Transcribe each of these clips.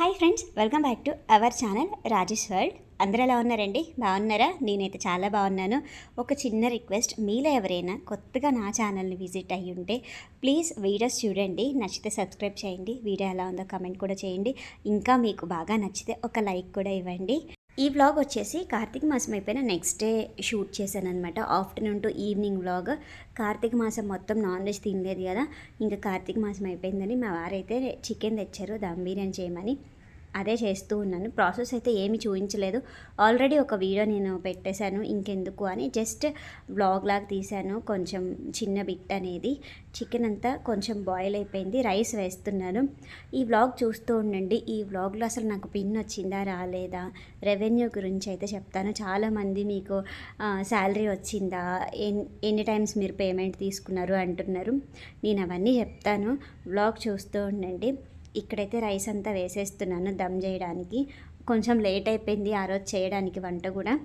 Hi friends welcome back to our channel Rajesh world. అందరూ ఎలా ఉన్నారండి? బాగున్నారా? నేనైతే చాలా బాగున్నాను. ఒక చిన్న రిక్వెస్ట్ మీలో ఎవరైనా కొత్తగా నా ఛానల్ని విజిట్ అయ్యి ఉంటే ప్లీజ్ వీడియోస్ చూడండి. నచ్చితే సబ్స్క్రైబ్ చేయండి. వీడియో ఎలా ఉందో కమెంట్ కూడా చేయండి. ఇంకా మీకు బాగా నచ్చితే ఒక లైక్ కూడా ఇవ్వండి. ఈ వ్లాగ్ వచ్చేసి కార్తీక మాసం అయిపోయిన నెక్స్ట్ డే షూట్ చేశాను అనమాట afternoon to evening vlog Kartika మాసం మొత్తం నాన్ వెజ్ తినలేదు కదా. ఇంకా కార్తీక మాసం అయిపోయిందని మా వారైతే చికెన్ తెచ్చారు దమ్ బిర్యానీ చేయమని. అదే చేస్తూ ఉన్నాను. ప్రాసెస్ అయితే ఏమి చూపించలేదు ఆల్రెడీ ఒక వీడియో నేను పెట్టేశాను ఇంకెందుకు అని. జస్ట్ బ్లాగ్ లాగా తీశాను కొంచెం చిన్న బిట్ అనేది. చికెన్ అంతా కొంచెం బాయిల్ అయిపోయింది రైస్ వేస్తున్నాను. ఈ వ్లాగ్ చూస్తూ ఉండండి. ఈ వ్లాగ్లో అసలు నాకు పిన్ వచ్చిందా రాలేదా రెవెన్యూ గురించి అయితే చెప్తాను. చాలామంది మీకు శాలరీ వచ్చిందా ఎన్ ఎన్ని టైమ్స్ మీరు పేమెంట్ తీసుకున్నారు అంటున్నారు. నేను అవన్నీ చెప్తాను. వ్లాగ్ చూస్తూ ఉండండి. ఇక్కడైతే రైస్ అంతా వేసేస్తున్నాను దమ్ చేయడానికి. కొంచెం లేట్ అయిపోయింది ఆ రోజు చేయడానికి వంట కూడా.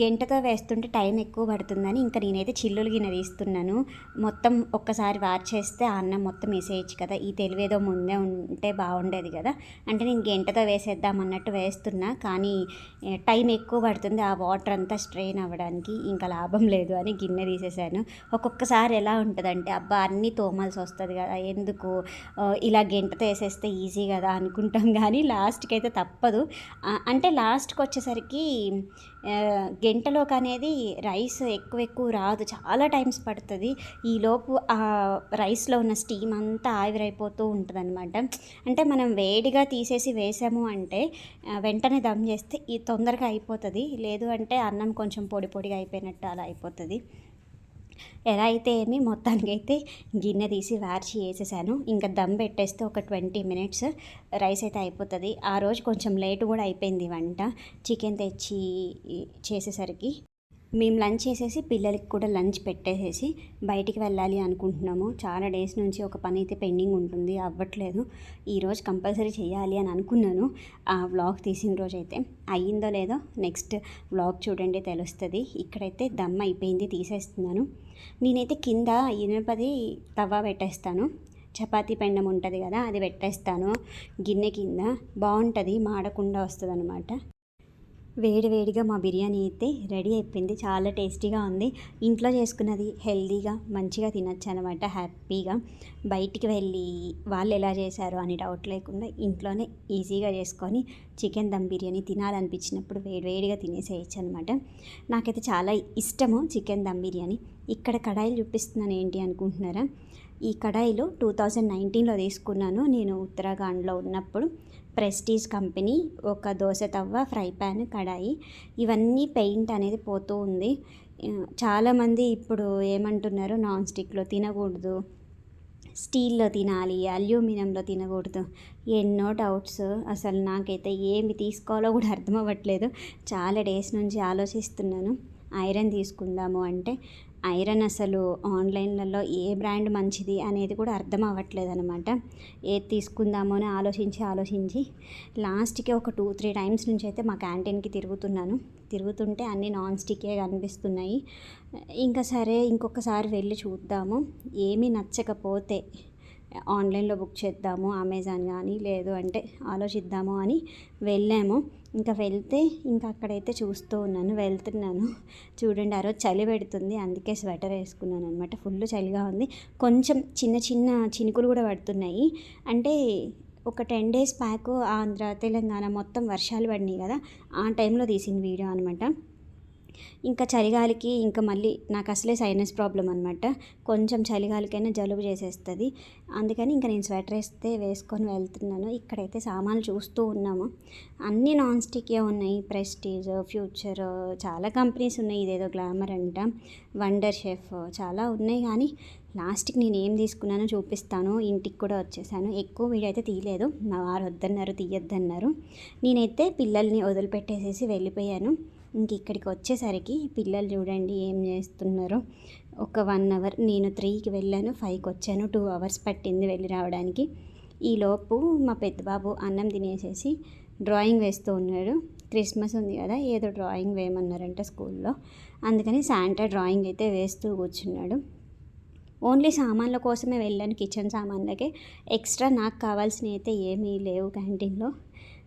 గంటతో వేస్తుంటే టైం ఎక్కువ పడుతుందని ఇంకా నేనైతే చిల్లులు గిన్నె తీస్తున్నాను. మొత్తం ఒక్కసారి వార్ చేస్తే ఆ అన్నం మొత్తం వేసేయచ్చు కదా. ఈ తెలివేదో ముందే ఉంటే బాగుండేది కదా. అంటే నేను గంటతో వేసేద్దాం అన్నట్టు వేస్తున్నా కానీ టైం ఎక్కువ పడుతుంది ఆ వాటర్ అంతా స్ట్రెయిన్ అవ్వడానికి ఇంకా లాభం లేదు అని గిన్నె తీసేసాను. ఒక్కొక్కసారి ఎలా ఉంటుందంటే అబ్బా అన్నీ తోమాల్సి వస్తుంది కదా ఎందుకు? ఇలా గంటతో వేసేస్తే ఈజీ కదా అనుకుంటాం. కానీ లాస్ట్కి అయితే తప్పదు అంటే లాస్ట్కి వచ్చేసరికి గంటలోకి అనేది రైస్ ఎక్కువ ఎక్కువ రాదు. చాలా టైమ్స్ పడుతుంది. ఈలోపు ఆ రైస్లో ఉన్న స్టీమ్ అంతా ఆవిరైపోతూ ఉంటుంది అనమాట అంటే మనం వేడిగా తీసేసి వేసాము అంటే వెంటనే దమ్ చేస్తే ఈ తొందరగా అయిపోతుంది. లేదు అంటే అన్నం కొంచెం పొడి పొడిగా అయిపోయినట్టు అలా అయిపోతుంది. ఎలా అయితే ఏమి మొత్తానికైతే గిన్నె తీసి వార్చి వేసేసాను. ఇంకా దమ్ పెట్టేస్తే ఒక ట్వంటీ మినిట్స్ రైస్ అయితే అయిపోతుంది. ఆ రోజు కొంచెం లేట్ కూడా అయిపోయింది వంట. చికెన్ తెచ్చి చేసేసరికి మేము లంచ్ చేసేసి పిల్లలకి కూడా లంచ్ పెట్టేసేసి బయటికి వెళ్ళాలి అనుకుంటున్నాము. చాలా డేస్ నుంచి ఒక పని అయితే పెండింగ్ ఉంటుంది. అవ్వట్లేదు. ఈరోజు కంపల్సరీ చేయాలి అని అనుకున్నాను. ఆ వ్లాగ్ తీసిన రోజు అయితే అయ్యిందో లేదో నెక్స్ట్ వ్లాగ్ చూడండి తెలుస్తుంది. ఇక్కడైతే దమ్ అయిపోయింది తీసేస్తున్నాను. నేనైతే కింద ఇనుపది తవ్వ పెట్టేస్తాను. చపాతీ పెండం ఉంటుంది కదా అది పెట్టేస్తాను. గిన్నె కింద. బాగుంటుంది మాడకుండా వస్తుంది అనమాట వేడివేడిగా మా బిర్యానీ అయితే రెడీ అయిపోయింది. చాలా టేస్టీగా ఉంది. ఇంట్లో చేసుకున్నది హెల్దీగా మంచిగా తినచ్చు అనమాట హ్యాపీగా. బయటికి వెళ్ళి వాళ్ళు ఎలా చేశారు అని డౌట్ లేకుండా ఇంట్లోనే ఈజీగా చేసుకొని చికెన్ దమ్ బిర్యానీ తినాలనిపించినప్పుడు వేడివేడిగా తినేసేయచ్చు అనమాట నాకైతే చాలా ఇష్టము చికెన్ దమ్ బిర్యానీ. ఇక్కడ కడాయిలు చూపిస్తున్నాను ఏంటి అనుకుంటున్నారా? ఈ కడాయిలు టూ థౌజండ్ నైన్టీన్లో తీసుకున్నాను. నేను ఉత్తరాఖండ్లో ఉన్నప్పుడు ప్రెస్టీజ్ కంపెనీ ఒక దోశ తవ్వ ఫ్రై ప్యాన్ కడాయి ఇవన్నీ పెయింట్ అనేది పోతూ ఉంది. చాలామంది ఇప్పుడు ఏమంటున్నారు నాన్ స్టిక్లో తినకూడదు స్టీల్లో తినాలి అల్యూమినియంలో తినకూడదు ఎన్నో డౌట్స్. అసలు నాకైతే ఏమి తీసుకోవాలో కూడా అర్థం అవ్వట్లేదు. చాలా డేస్ నుంచి ఆలోచిస్తున్నాను ఐరన్ తీసుకుందాము అంటే. ఐరన్ అసలు ఆన్లైన్లలో ఏ బ్రాండ్ మంచిది అనేది కూడా అర్థం అవ్వట్లేదు అనమాట ఏది తీసుకుందామో అని ఆలోచించి ఆలోచించి లాస్ట్కి ఒక టూ త్రీ టైమ్స్ నుంచి అయితే మా క్యాంటీన్కి తిరుగుతున్నాను. తిరుగుతుంటే అన్నీ నాన్ స్టిక్కే కనిపిస్తున్నాయి. ఇంకా సరే ఇంకొకసారి వెళ్ళి చూద్దాము. ఏమీ నచ్చకపోతే ఆన్లైన్లో బుక్ చేద్దాము అమెజాన్ కానీ లేదు అంటే ఆలోచిద్దాము అని వెళ్ళాము. ఇంకా వెళ్తే ఇంకా అక్కడైతే చూస్తూ ఉన్నాను వెళ్తున్నాను. చూడండి ఆ రోజు చలి పెడుతుంది. అందుకే స్వెటర్ వేసుకున్నాను అనమాట ఫుల్ చలిగా ఉంది. కొంచెం చిన్న చిన్న చినుకులు కూడా పడుతున్నాయి. అంటే ఒక ten days back Andhra Telangana మొత్తం వర్షాలు పడినాయి కదా. ఆ టైంలో తీసిన వీడియో అనమాట ఇంకా చలిగాలికి ఇంకా మళ్ళీ నాకు అసలే సైనస్ ప్రాబ్లం అనమాట కొంచెం చలిగాలికైనా జలుబు చేసేస్తుంది. అందుకని ఇంకా నేను స్వెటర్ వేస్తే వేసుకొని వెళ్తున్నాను. ఇక్కడైతే సామాన్లు చూస్తూ ఉన్నాము. అన్నీ నాన్ స్టిక్కే ఉన్నాయి. ప్రెస్టీజ్ ఫ్యూచర్ చాలా కంపెనీస్ ఉన్నాయి. ఇదేదో గ్లామర్ అంట. వండర్ షెఫ్ చాలా ఉన్నాయి. కానీ లాస్ట్కి నేను ఏం తీసుకున్నానో చూపిస్తాను. ఇంటికి కూడా వచ్చేసాను. ఎక్కువ వీడియో అయితే తీయలేదు. మా వారు వద్దన్నారు తీయొద్దన్నారు. నేనైతే పిల్లల్ని వదిలిపెట్టేసేసి వెళ్ళిపోయాను. ఇంక ఇక్కడికి వచ్చేసరికి పిల్లలు చూడండి ఏం చేస్తున్నారో. ఒక వన్ అవర్ నేను త్రీకి వెళ్ళాను ఫైవ్కి వచ్చాను టూ అవర్స్ పట్టింది వెళ్ళి రావడానికి. ఈలోపు మా పెద్ద బాబు అన్నం తినేసేసి డ్రాయింగ్ వేస్తూ ఉన్నాడు. క్రిస్మస్ ఉంది కదా ఏదో డ్రాయింగ్ వేయమన్నారంట స్కూల్లో. అందుకని శాంటా డ్రాయింగ్ అయితే వేస్తూ కూర్చున్నాడు. ఓన్లీ సామాన్ల కోసమే వెళ్ళాను కిచెన్ సామాన్లకే. ఎక్స్ట్రా నాకు కావాల్సినవి అయితే ఏమీ లేవు క్యాంటీన్లో.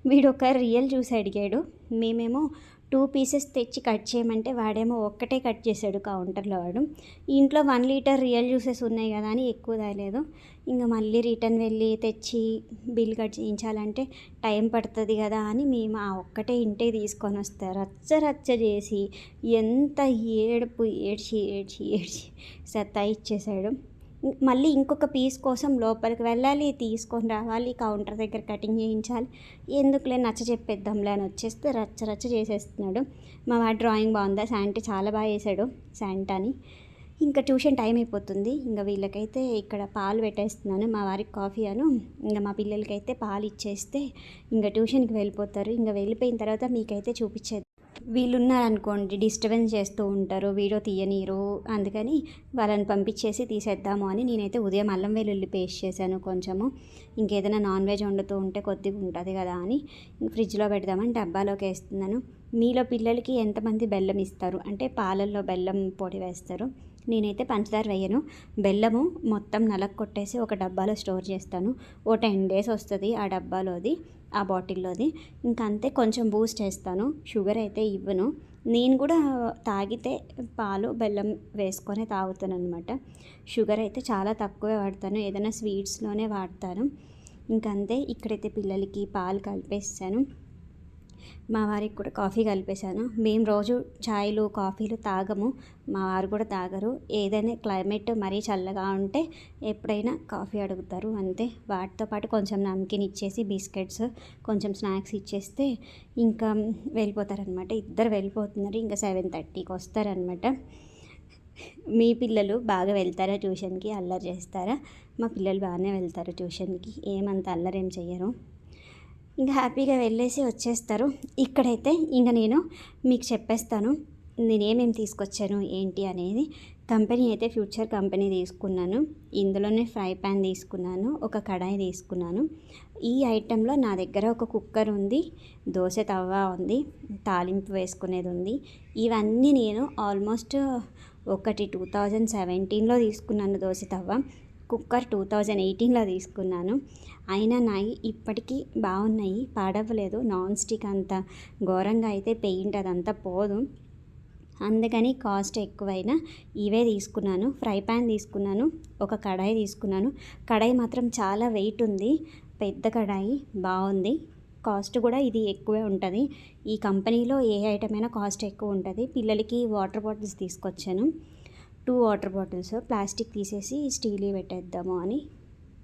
వీడు ఒక రియల్ చూసి అడిగాడు. మేమేమో టూ పీసెస్ తెచ్చి కట్ చేయమంటే వాడేమో ఒక్కటే కట్ చేశాడు కౌంటర్లో వాడు. ఇంట్లో వన్ లీటర్ రియల్ జ్యూసెస్ ఉన్నాయి కదా అని ఎక్కువ తాగలేదు ఇంకా మళ్ళీ రిటర్న్ వెళ్ళి తెచ్చి బిల్ కట్ చేయించాలంటే టైం పడుతుంది కదా అని మేము ఆ ఒక్కటే ఇంటికి తీసుకొని వస్తే రచ్చ రచ్చ చేసి ఎంత ఏడుపు ఏడ్చి ఏడ్చి ఏడ్చి సత్తా ఇచ్చేసాడు మళ్ళీ ఇంకొక పీస్ కోసం లోపలికి వెళ్ళాలి తీసుకొని రావాలి కౌంటర్ దగ్గర కటింగ్ చేయించాలి. ఎందుకులే నచ్చ చెప్పేద్దాంలే అని వచ్చేస్తే రచ్చ రచ్చ చేసేస్తున్నాడు. మా వాడు డ్రాయింగ్ బాగుందా? శాంటీ చాలా బాగా వేసాడు శాంటాని. ఇంకా ట్యూషన్ టైం అయిపోతుంది. ఇంకా వీళ్ళకైతే ఇక్కడ పాలు పెట్టేస్తున్నాను. మా వారికి కాఫీ అను. ఇంకా మా పిల్లలకైతే పాలు ఇచ్చేస్తే ఇంకా ట్యూషన్కి వెళ్ళిపోతారు. ఇంకా వెళ్ళిపోయిన తర్వాత మీకైతే చూపించేది వీళ్ళు ఉన్నారనుకోండి డిస్టర్బెన్స్ చేస్తూ ఉంటారు వీడియో తీయనీరు అందుకని వాళ్ళని పంపించేసి తీసేద్దాము అని నేనైతే ఉదయం అల్లం వెల్లుల్లి పేస్ట్ చేశాను కొంచెము. ఇంకేదైనా నాన్ వెజ్ వండుతూ ఉంటే కొద్దిగా ఉంటుంది కదా అని ఫ్రిడ్జ్లో పెడదామని డబ్బాలోకి వేస్తున్నాను. మీలో పిల్లలకి ఎంతమంది బెల్లం ఇస్తారు? అంటే పాలల్లో బెల్లం పొడి వేస్తారు. నేనైతే పంచదార వేయను. బెల్లము మొత్తం నలక్ కొట్టేసి ఒక డబ్బాలో స్టోర్ చేస్తాను. ఓ టెన్ డేస్ వస్తుంది ఆ డబ్బాలోది ఆ బాటిల్లోది. ఇంకా అంతే కొంచెం బూస్ట్ వేస్తాను షుగర్ అయితే ఇవ్వను. నేను కూడా తాగితే పాలు బెల్లం వేసుకొని తాగుతాను అనమాట షుగర్ అయితే చాలా తక్కువే వాడతాను. ఏదైనా స్వీట్స్లోనే వాడతాను. ఇంకంతే. ఇక్కడైతే పిల్లలకి పాలు కలిపేస్తాను. మా వారికి కూడా కాఫీ కలిపేశాను. మేము రోజు ఛాయ్లు కాఫీలు తాగము. మా వారు కూడా తాగరు. ఏదైనా క్లైమేట్ మరీ చల్లగా ఉంటే ఎప్పుడైనా కాఫీ అడుగుతారు. అంతే. వాటితో పాటు కొంచెం నమ్కిన్ ఇచ్చేసి బిస్కెట్స్ కొంచెం స్నాక్స్ ఇచ్చేస్తే ఇంకా వెళ్ళిపోతారనమాట. ఇద్దరు వెళ్ళిపోతున్నారు. ఇంకా సెవెన్ థర్టీకి వస్తారనమాట. మీ పిల్లలు బాగా వెళ్తారా ట్యూషన్కి? అల్లరి చేస్తారా? మా పిల్లలు బాగానే వెళ్తారు ట్యూషన్కి. ఏమంత అల్లరేం చేయరు ఇంకా హ్యాపీగా వెళ్ళేసి వచ్చేస్తారు. ఇక్కడైతే ఇంకా నేను మీకు చెప్పేస్తాను నేనేమేమి తీసుకొచ్చాను ఏంటి అనేది. కంపెనీ అయితే ఫ్యూచర్ కంపెనీ తీసుకున్నాను. ఇందులోనే ఫ్రై ప్యాన్ తీసుకున్నాను ఒక కడాయి తీసుకున్నాను. ఈ ఐటెంలో నా దగ్గర ఒక కుక్కర్ ఉంది దోశ తవ్వ ఉంది తాలింపు వేసుకునేది ఉంది. ఇవన్నీ నేను ఆల్మోస్ట్ ఒకటి టూ థౌజండ్ సెవెంటీన్లో తీసుకున్నాను దోశ తవ్వ. కుక్కర్ టూ థౌజండ్ ఎయిటీన్లో తీసుకున్నాను. అయినా నాయి ఇప్పటికీ బాగున్నాయి పాడవలేదు నాన్ స్టిక్ అంత ఘోరంగా అయితే పెయింట్ అదంతా పోదు. అందుకని కాస్ట్ ఎక్కువైనా ఇవే తీసుకున్నాను. ఫ్రై ప్యాన్ తీసుకున్నాను ఒక కడాయి తీసుకున్నాను. కడాయి మాత్రం చాలా వెయిట్ ఉంది. పెద్ద కడాయి బాగుంది. కాస్ట్ కూడా ఇది ఎక్కువే ఉంటుంది. ఈ కంపెనీలో ఏ ఐటమ్ అయినా కాస్ట్ ఎక్కువ ఉంటుంది. పిల్లలకి వాటర్ బాటిల్స్ తీసుకొచ్చాను. టూ వాటర్ బాటిల్స్ ప్లాస్టిక్ తీసేసి స్టీలే పెట్టేద్దాము అని.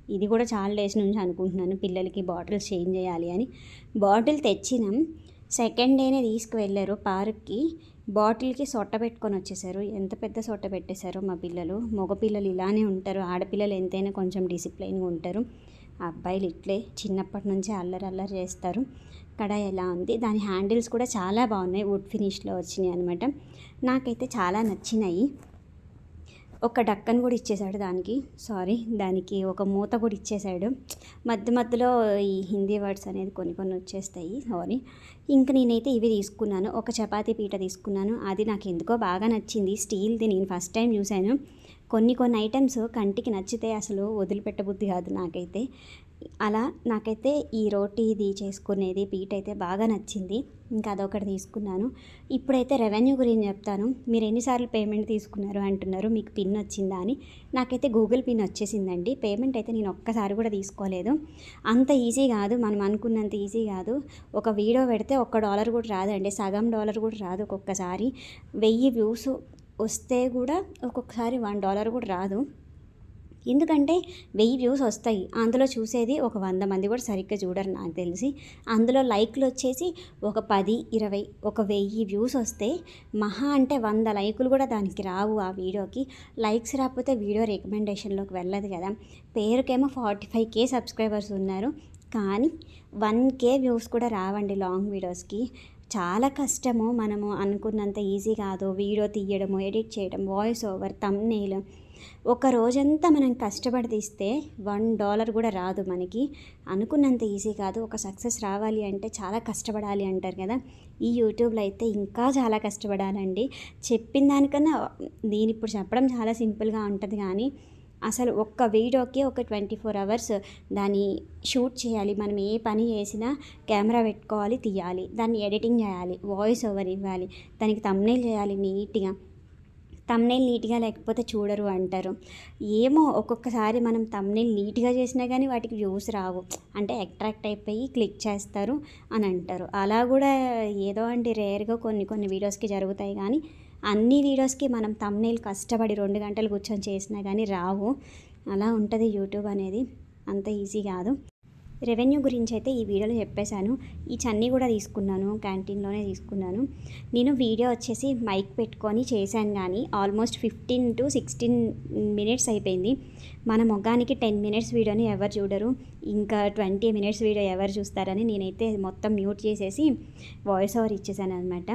ఇది కూడా చాలా డేస్ నుంచి అనుకుంటున్నాను పిల్లలకి బాటిల్స్ చేంజ్ చేయాలి అని. బాటిల్ తెచ్చినాం. సెకండ్ డేనే తీసుకువెళ్ళారు పార్క్కి. బాటిల్కి సొట్ట పెట్టుకొని వచ్చేసారు. ఎంత పెద్ద సొట్ట పెట్టేశారో మా పిల్లలు. మగపిల్లలు ఇలానే ఉంటారు. ఆడపిల్లలు ఎంతైనా కొంచెం డిసిప్లైన్గా ఉంటారు. అబ్బాయిలు ఇట్లే చిన్నప్పటి నుంచే అల్లరి అల్లరి చేస్తారు. కడాయి ఎలా ఉంది? దాని హ్యాండిల్స్ కూడా చాలా బాగున్నాయి. వుడ్ ఫినిష్లో వచ్చినాయి అనమాట నాకైతే చాలా నచ్చినాయి. ఒక డక్కన్ కూడా ఇచ్చేసాడు దానికి. సారీ దానికి ఒక మూత కూడా ఇచ్చేసాడు మధ్య మధ్యలో ఈ హిందీ వర్డ్స్ అనేది కొన్ని కొన్ని వచ్చేస్తాయి. సారీ. ఇంకా నేనైతే ఇవి తీసుకున్నాను. ఒక చపాతీ పీట తీసుకున్నాను. అది నాకు ఎందుకో బాగా నచ్చింది. స్టీల్ది నేను ఫస్ట్ టైం చూశాను. కొన్ని కొన్ని ఐటమ్స్ కంటికి నచ్చితే అసలు వదిలిపెట్టబుద్ధి కాదు నాకైతే. అలా నాకైతే ఈ రోటీది చేసుకునేది పీట్ అయితే బాగా నచ్చింది. ఇంకా అదొకటి తీసుకున్నాను. ఇప్పుడైతే రెవెన్యూ గురించి చెప్తాను. మీరు ఎన్నిసార్లు పేమెంట్ తీసుకున్నారు అంటున్నారు. మీకు పిన్ వచ్చిందా అని. నాకైతే గూగుల్ పిన్ వచ్చేసిందండి. పేమెంట్ అయితే నేను ఒక్కసారి కూడా తీసుకోలేదు. అంత ఈజీ కాదు. మనం అనుకున్నంత ఈజీ కాదు. ఒక వీడియో పెడితే ఒక్క డాలర్ కూడా రాదండి. సగం డాలర్ కూడా రాదు ఒక్కొక్కసారి. వెయ్యి వ్యూస్ వస్తే కూడా ఒక్కొక్కసారి వన్ డాలర్ కూడా రాదు. ఎందుకంటే వెయ్యి వ్యూస్ వస్తాయి. అందులో చూసేది ఒక వంద మంది కూడా సరిగ్గా చూడరు నాకు తెలిసి. అందులో లైక్లు వచ్చేసి ఒక పది ఇరవై ఒక వెయ్యి వ్యూస్ వస్తే మహా అంటే వంద లైకులు కూడా దానికి రావు ఆ వీడియోకి. లైక్స్ రాకపోతే వీడియో రికమెండేషన్లోకి వెళ్ళదు కదా. పేరుకేమో ఫార్టీ ఫైవ్ కే సబ్స్క్రైబర్స్ ఉన్నారు. కానీ వన్ కే వ్యూస్ కూడా రావండి లాంగ్ వీడియోస్కి. చాలా కష్టము. మనము అనుకున్నంత ఈజీ కాదు. వీడియో తీయడము ఎడిట్ చేయడం వాయిస్ ఓవర్ తమ్నేలు. ఒక రోజంతా మనం కష్టపడి తీస్తే వన్ డాలర్ కూడా రాదు మనకి. అనుకున్నంత ఈజీ కాదు. ఒక సక్సెస్ రావాలి అంటే చాలా కష్టపడాలి అంటారు కదా. ఈ యూట్యూబ్లో అయితే ఇంకా చాలా కష్టపడాలండి. చెప్పిన దానికన్నా నేను ఇప్పుడు చెప్పడం చాలా సింపుల్గా ఉంటుంది కానీ అసలు ఒక్క వీడియోకి ఒక ట్వంటీ ఫోర్ అవర్స్ దాన్ని షూట్ చేయాలి మనం ఏ పని చేసినా కెమెరా పెట్టుకోవాలి తీయాలి దాన్ని ఎడిటింగ్ చేయాలి వాయిస్ ఓవర్ ఇవ్వాలి దానికి తమ్నేల్ చేయాలి నీట్గా. తమ్నేల్ నీట్గా లేకపోతే చూడరు అంటారు. ఏమో ఒక్కొక్కసారి మనం తమ్నేల్ నీట్గా చేసినా కానీ వాటికి వ్యూస్ రావు. అంటే అట్రాక్ట్ అయిపోయి క్లిక్ చేస్తారు అని అంటారు. అలా కూడా ఏదో అంటే రేర్గా కొన్ని కొన్ని వీడియోస్కి జరుగుతాయి కానీ అన్ని వీడియోస్కి మనం తమ్నేల్ కష్టపడి రెండు గంటలు కూర్చొని చేసినా కానీ రావు. అలా ఉంటుంది యూట్యూబ్ అనేది. అంత ఈజీ కాదు. రెవెన్యూ గురించి అయితే ఈ వీడియోలో చెప్పేశాను. ఈ చన్నీ కూడా తీసుకున్నాను. క్యాంటీన్లోనే తీసుకున్నాను. నేను వీడియో వచ్చేసి మైక్ పెట్టుకొని చేశాను కానీ almost fifteen to sixteen minutes అయిపోయింది. మన మొగ్గానికి టెన్ మినిట్స్ వీడియోని ఎవరు చూడరు. ఇంకా ట్వంటీ మినిట్స్ వీడియో ఎవరు చూస్తారని నేనైతే మొత్తం మ్యూట్ చేసేసి వాయిస్ ఓవర్ ఇచ్చేసాను అనమాట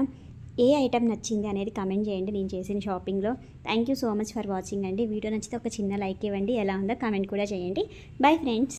ఏ ఐటెం నచ్చింది అనేది కమెంట్ చేయండి. నేను చేసిన షాపింగ్లో thank you so much for watching అండి. వీడియో నచ్చితే ఒక చిన్న లైక్ ఇవ్వండి. ఎలా ఉందో కమెంట్ కూడా చేయండి. Bye friends